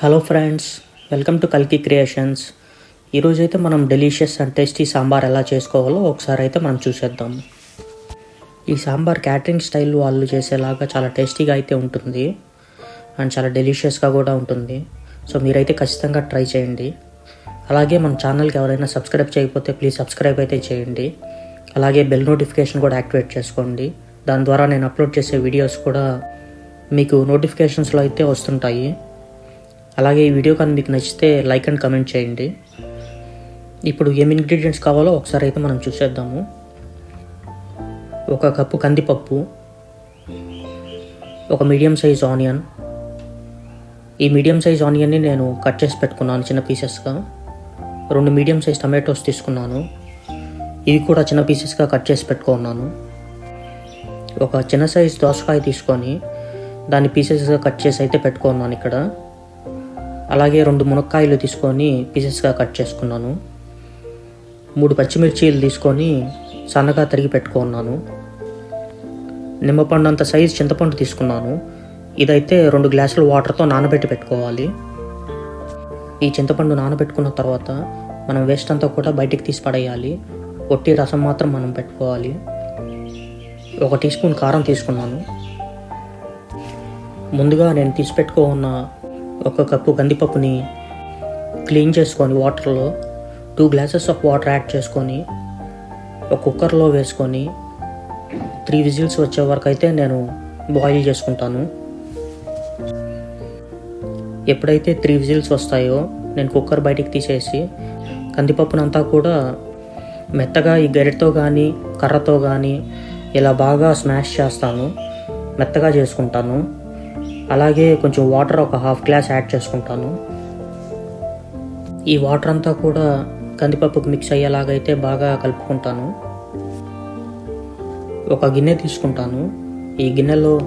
Hello friends welcome to కల్కి creations ఈరోజు అయితే మనం డెలిషియస్ అండ్ టేస్టీ సాంబార్ ఎలా చేసుకోవాలో ఒకసారి అయితే మనం చూసేద్దాం. ఈ సాంబార్ క్యాటరింగ్ స్టైల్ వాళ్ళు చేసేలాగా చాలా టేస్టీగా అయితే ఉంటుంది. అండ్ చాలా డెలిషియస్గా కూడా ఉంటుంది. సో మీరైతే ఖచ్చితంగా ట్రై చేయండి. అలాగే మన ఛానల్కి ఎవరైనా సబ్స్క్రైబ్ చేయకపోతే ప్లీజ్ సబ్స్క్రైబ్ అయితే చేయండి. అలాగే బెల్ నోటిఫికేషన్ కూడా యాక్టివేట్ చేసుకోండి. దాని ద్వారా నేను అప్లోడ్ చేసే వీడియోస్ కూడా మీకు నోటిఫికేషన్స్లో అయితే వస్తుంటాయి. అలాగే ఈ వీడియో కానీ మీకు నచ్చితే లైక్ అండ్ కమెంట్ చేయండి. ఇప్పుడు ఏమి ఇంగ్రీడియంట్స్ కావాలో ఒకసారి అయితే మనం చూసేద్దాము. ఒక కప్పు కందిపప్పు ఒక మీడియం సైజ్ ఆనియన్ ఈ మీడియం సైజ్ ఆనియన్ని నేను కట్ చేసి పెట్టుకున్నాను చిన్న పీసెస్గా రెండు మీడియం సైజ్ టమాటోస్ తీసుకున్నాను. ఇవి కూడా చిన్న పీసెస్గా కట్ చేసి పెట్టుకున్నాను. ఒక చిన్న సైజ్ దోసకాయ తీసుకొని దాన్ని పీసెస్గా కట్ చేసి అయితే పెట్టుకున్నాను ఇక్కడ. అలాగే రెండు మునక్కాయలు తీసుకొని పీసెస్గా కట్ చేసుకున్నాను. మూడు పచ్చిమిర్చీలు తీసుకొని సన్నగా తరిగి పెట్టుకున్నాను. నిమ్మపండు అంత సైజ్ చింతపండు తీసుకున్నాను. ఇదైతే రెండు గ్లాసుల వాటర్తో నానబెట్టి పెట్టుకోవాలి. ఈ చింతపండు నానబెట్టుకున్న తర్వాత మనం వేస్ట్ అంతా కూడా బయటికి తీసి పడేయాలి. ఒట్టి రసం మాత్రం మనం పెట్టుకోవాలి. ఒక టీ స్పూన్ కారం తీసుకున్నాను. ముందుగా నేను తీసి పెట్టుకున్న ఒక కప్పు కందిపప్పుని క్లీన్ చేసుకొని వాటర్లో two glasses of water add చేసుకొని ఒక కుక్కర్లో వేసుకొని త్రీ విజిల్స్ వచ్చే వరకు అయితే నేను బాయిల్ చేసుకుంటాను. ఎప్పుడైతే త్రీ విజిల్స్ వస్తాయో నేను కుక్కర్ బయటికి తీసేసి కందిపప్పునంతా కూడా మెత్తగా ఈ గరిటతో కానీ కర్రతో కానీ ఇలా బాగా స్మాష్ చేస్తాను. మెత్తగా చేసుకుంటాను. అలాగే కొంచెం వాటర్ ఒక హాఫ్ గ్లాస్ యాడ్ చేసుకుంటాను. ఈ వాటర్ అంతా కూడా కందిపప్పుకి మిక్స్ అయ్యేలాగైతే బాగా కలుపుకుంటాను. ఒక గిన్నె తీసుకుంటాను. ఈ గిన్నెలో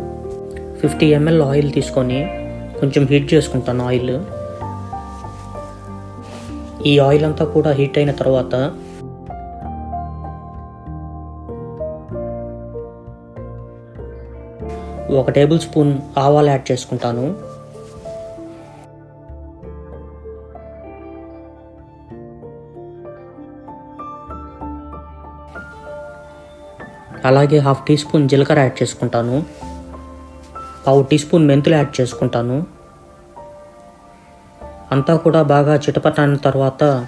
ఫిఫ్టీ ఎంఎల్ ఆయిల్ తీసుకొని కొంచెం హీట్ చేసుకుంటాను ఆయిల్. ఈ ఆయిల్ అంతా కూడా హీట్ అయిన తర్వాత ఒక టేబుల్ స్పూన్ ఆవాలు యాడ్ చేసుకుంటాను. అలాగే హాఫ్ టీ స్పూన్ జీలకర్ర యాడ్ చేసుకుంటాను. పావు టీ స్పూన్ మెంతులు యాడ్ చేసుకుంటాను. అంతా కూడా బాగా చిటపటాని తర్వాత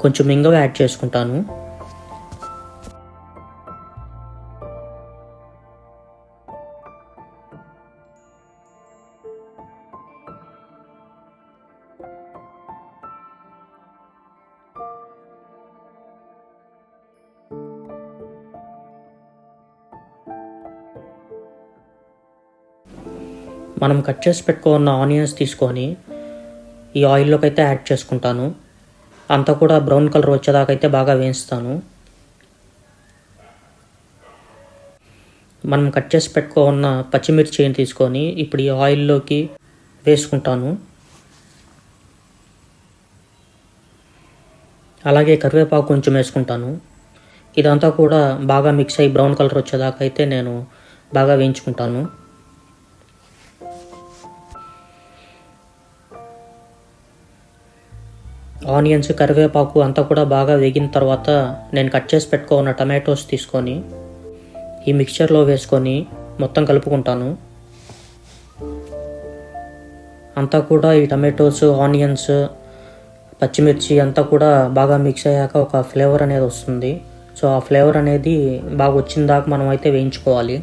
కొంచెం ఇంగవ యాడ్ చేసుకుంటాను. మనం కట్ చేసి పెట్టుకున్న ఆనియన్స్ తీసుకొని ఈ ఆయిల్లోకి అయితే యాడ్ చేసుకుంటాను. అంతా కూడా బ్రౌన్ కలర్ వచ్చేదాకా అయితే బాగా వేయిస్తాను. మనం కట్ చేసి పెట్టుకున్న పచ్చిమిర్చిని తీసుకొని ఇప్పుడు ఈ ఆయిల్లోకి వేసుకుంటాను. అలాగే కరివేపాకు కొంచెం వేసుకుంటాను. ఇదంతా కూడా బాగా మిక్స్ అయ్యి బ్రౌన్ కలర్ వచ్చేదాకా అయితే నేను బాగా వేయించుకుంటాను. ఆనియన్స్ కరివేపాకు అంతా కూడా బాగా వేగిన తర్వాత నేను కట్ చేసి పెట్టుకున్న టమాటోస్ తీసుకొని ఈ మిక్చర్లో వేసుకొని మొత్తం కలుపుకుంటాను. అంతా కూడా ఈ టమాటోస్ ఆనియన్స్ పచ్చిమిర్చి అంతా కూడా బాగా మిక్స్ అయ్యాక ఒక ఫ్లేవర్ అనేది వస్తుంది. సో ఆ ఫ్లేవర్ అనేది బాగా వచ్చిన దాకా మనం అయితే వేయించుకోవాలి.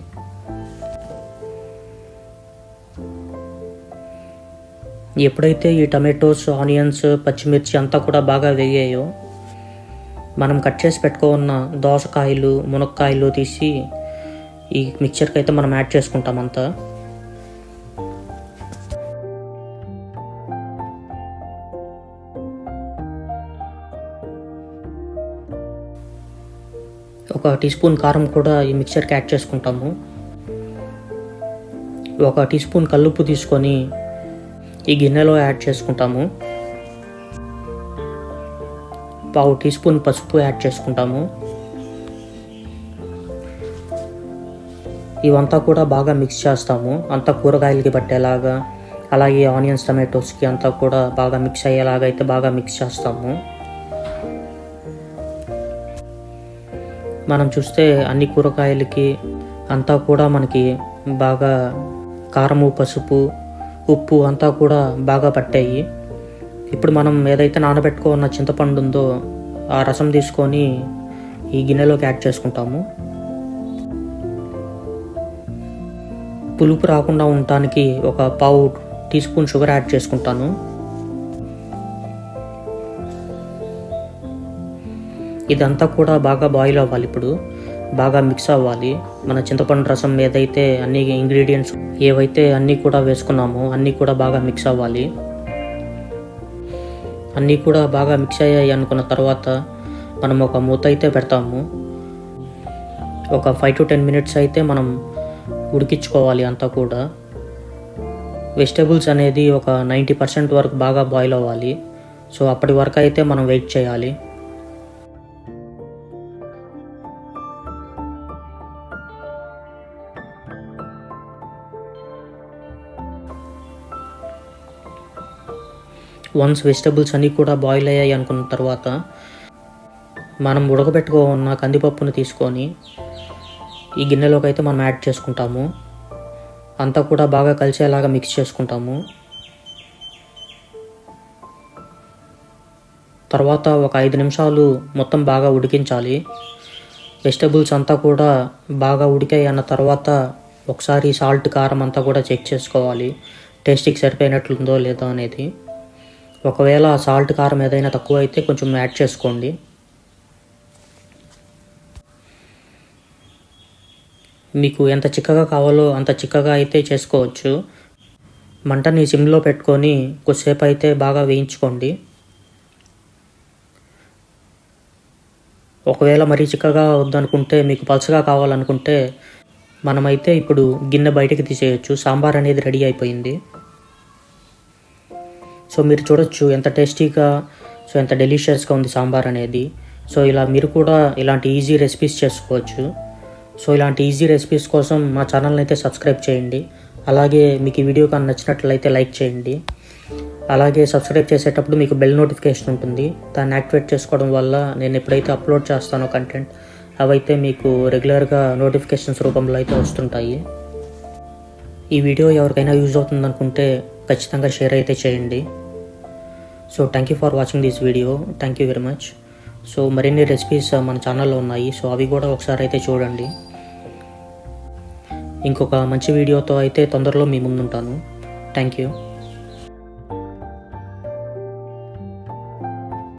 ఎప్పుడైతే ఈ టమాటోస్ ఆనియన్స్ పచ్చిమిర్చి అంతా కూడా బాగా వేగాయో మనం కట్ చేసి పెట్టుకున్న దోసకాయలు మునక్కాయలు తీసి ఈ మిక్చర్కి అయితే మనం యాడ్ చేసుకుంటాం అంతా. ఒక టీ స్పూన్ కారం కూడా ఈ మిక్చర్కి యాడ్ చేసుకుంటాము. ఒక టీ స్పూన్ కల్లుప్పు తీసుకొని ఈ గిన్నెలో యాడ్ చేసుకుంటాము. పావు టీ స్పూన్ పసుపు యాడ్ చేసుకుంటాము. ఇవంతా కూడా బాగా మిక్స్ చేస్తాము. అంతా కూరగాయలకి పట్టేలాగా అలాగే ఆనియన్స్ టమాటోస్కి అంతా కూడా బాగా మిక్స్ అయ్యేలాగా అయితే బాగా మిక్స్ చేస్తాము. మనం చూస్తే అన్ని కూరగాయలకి అంతా కూడా మనకి బాగా కారము పసుపు ఉప్పు అంతా కూడా బాగా పట్టాయి. ఇప్పుడు మనం ఏదైతే నానబెట్టుకున్న చింతపండు ఉందో ఆ రసం తీసుకొని ఈ గిన్నెలోకి యాడ్ చేసుకుంటాము. పులుపు రాకుండా ఉండటానికి ఒక పావు టీ స్పూన్ షుగర్ యాడ్ చేసుకుంటాను. ఇదంతా కూడా బాగా బాయిల్ అవ్వాలి ఇప్పుడు. బాగా మిక్స్ అవ్వాలి. మన చింతపండు రసం ఏదైతే అన్ని ఇంగ్రీడియంట్స్ ఏవైతే అన్నీ కూడా వేసుకున్నామో అన్నీ కూడా బాగా మిక్స్ అవ్వాలి. అన్నీ కూడా బాగా మిక్స్ అయ్యాయి అనుకున్న తర్వాత మనం ఒక మూత అయితే పెడతాము. ఒక ఫైవ్ టు టెన్ మినిట్స్ అయితే మనం ఉడికించుకోవాలి అంతా కూడా. వెజిటేబుల్స్ అనేది ఒక నైంటీ పర్సెంట్ వరకు బాగా బాయిల్ అవ్వాలి. సో అప్పటి వరకు అయితే మనం వెయిట్ చేయాలి. వన్స్ వెజిటబుల్స్ అన్నీ కూడా బాయిల్ అయ్యాయి అనుకున్న తర్వాత మనం ఉడకబెట్టుకో ఉన్న కందిపప్పును తీసుకొని ఈ గిన్నెలోకి అయితే మనం యాడ్ చేసుకుంటాము. అంతా కూడా బాగా కలిసేలాగా మిక్స్ చేసుకుంటాము. తర్వాత ఒక ఐదు నిమిషాలు మొత్తం బాగా ఉడికించాలి. వెజిటబుల్స్ అంతా కూడా బాగా ఉడికాయి అన్న తర్వాత ఒకసారి సాల్ట్ కారం అంతా కూడా చెక్ చేసుకోవాలి. టేస్ట్కి సరిపోయినట్లుందో లేదో అనేది. ఒకవేళ సాల్ట్ కారం ఏదైనా తక్కువ అయితే కొంచెం యాడ్ చేసుకోండి. మీకు ఎంత చిక్కగా కావాలో అంత చిక్కగా అయితే చేసుకోవచ్చు. మంటని సిమ్లో పెట్టుకొని కొద్దిసేపు అయితే బాగా వేయించుకోండి. ఒకవేళ మరీ చిక్కగా వద్దనుకుంటే మీకు పలుచగా కావాలనుకుంటే మనమైతే ఇప్పుడు గిన్నె బయటకు తీసేయచ్చు. సాంబార్ అనేది రెడీ అయిపోయింది. సో మీరు చూడొచ్చు ఎంత టేస్టీగా సో ఎంత డెలిషియస్గా ఉంది సాంబార్ అనేది. సో ఇలా మీరు కూడా ఇలాంటి ఈజీ రెసిపీస్ చేసుకోవచ్చు. సో ఇలాంటి ఈజీ రెసిపీస్ కోసం మా ఛానల్ని అయితే సబ్స్క్రైబ్ చేయండి. అలాగే మీకు ఈ వీడియో కానీ నచ్చినట్లయితే లైక్ చేయండి. అలాగే సబ్స్క్రైబ్ చేసేటప్పుడు మీకు బెల్ నోటిఫికేషన్ ఉంటుంది. దాన్ని యాక్టివేట్ చేసుకోవడం వల్ల నేను ఎప్పుడైతే అప్లోడ్ చేస్తానో కంటెంట్ అవైతే మీకు రెగ్యులర్గా నోటిఫికేషన్స్ రూపంలో అయితే వస్తుంటాయి. ఈ వీడియో ఎవరికైనా యూజ్ అవుతుంది అనుకుంటే ఖచ్చితంగా షేర్ అయితే చేయండి. So thank you for watching this video thank you very much so మరిన్ని రెసిపీస్ uh, మన ఛానల్లో ఉన్నాయి. సో అవి కూడా ఒకసారి అయితే చూడండి. ఇంకొక మంచి వీడియోతో అయితే తొందరలో మీ ముందుంటాను. Thank you